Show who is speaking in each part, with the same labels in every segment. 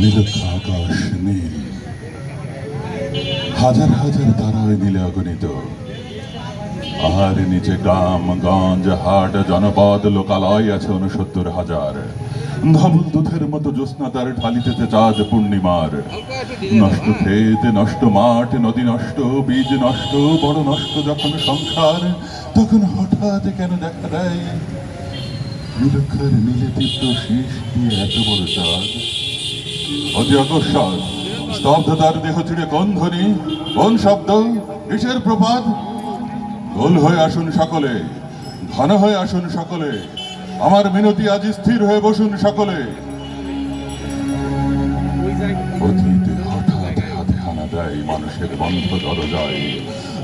Speaker 1: নীলক্ষ আকাশ নীল হাজার হাজার তারায় নীলে অগণিত। আর নিচে গ্রাম, গঞ্জ, হাট, জনপদ, লোকালয় আছে উনসত্তর হাজার। ধবল দুধের মতো জ্যোৎস্না তার ঢালিতেছে চাঁদ পূর্ণিমার। নষ্ট ক্ষেত, নষ্ট মাঠ, নদী নষ্ট, বীজ নষ্ট বড় নষ্ট, যখন সংসার, তখন হঠাৎ কেন দেখা দেয়? নীলক্ষার নীলে তীব্র শীষ দিয়ে এত বড় চাঁদ। অতি আকস্মাত স্তব্ধতার দেহ ছিঁড়ে কোন ধ্বনি কোন শব্দ কিসের প্রপাত। গোল হয়ে আসুন সকলে, ঘন হয়ে আসুন সকলে, আমার মিনতি আজ স্থির হয়ে বসুন সকলে। মানুষের বন্ধ দরজায়।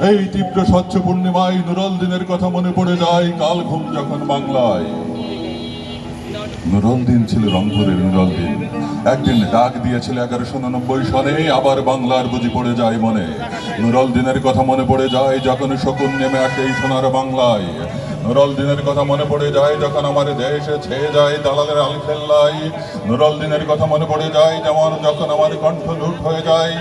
Speaker 1: এই তীব্র স্বচ্ছ পূর্ণিমায় নুরল দিনের কথা মনে পড়ে যায়, কাল ঘুম যখন বাংলায়। নুরল দিন ছিল রংপুরের নুরল দিন একদিন ডাক দিয়েছিল এগারোশো উননব্বই সনে আবার বাংলার বুঝি পড়ে যায় মনে। নুরল দিনের কথা মনে পড়ে যায় যখন শকুন নেমে আসে এই সোনার বাংলায়। নুরল দিনের কথা মনে পড়ে যায় যখন আমার দেশে ছেয়ে যায়, দালালের আল আলখেল্লাই নুরল দিনের কথা মনে পড়ে যায় যেমন যখন আমার কণ্ঠ লুট হয়ে যায়।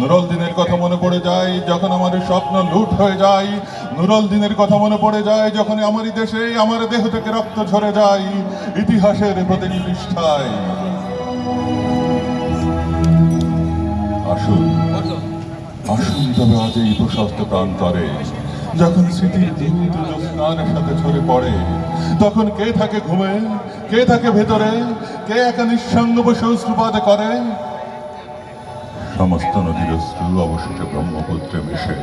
Speaker 1: নুরল দিনের কথা মনে পড়ে যায় যখন আমার স্বপ্ন লুট হয়ে যায়। নুরল দিনের কথা মনে পড়ে যায় যখন আমারই দেশে আমার দেহ থেকে রক্ত ঝরে যায় ইতিহাসের প্রতিটি পৃষ্ঠায়। আসুন আসুন তবে আজ এই প্রশস্ত প্রান্তরে যখন স্মৃতির দুধ জ্যোৎস্নার সাথে ঝরে পড়ে, তখন কে থাকে ঘুমে? কে থাকে ভেতরে? কে একা নিঃসঙ্গ বসে অশ্রুপাত করে? সমস্ত নদীর অশ্রু, অবশেষে ব্রহ্মপুত্রে মেশে।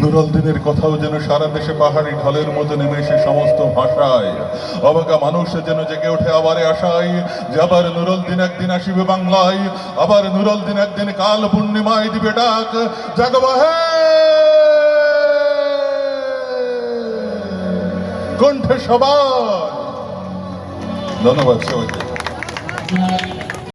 Speaker 1: নুরল দিনের কথাও যেন সারা দেশে পাহাড়ি ঢলের মতো নেমে এসে সমস্ত ভাষায়। অবাকা মানুষ যেন জেগে ওঠে আবারে আশায় যে আবার নুরল দিন একদিন আসিবে বাংলায়। আবার নুরল দিন একদিন কাল পূর্ণিমায় দিবে ডাক। জাগবা কণ্ঠে সবাই। ধন্যবাদ সবাইকে।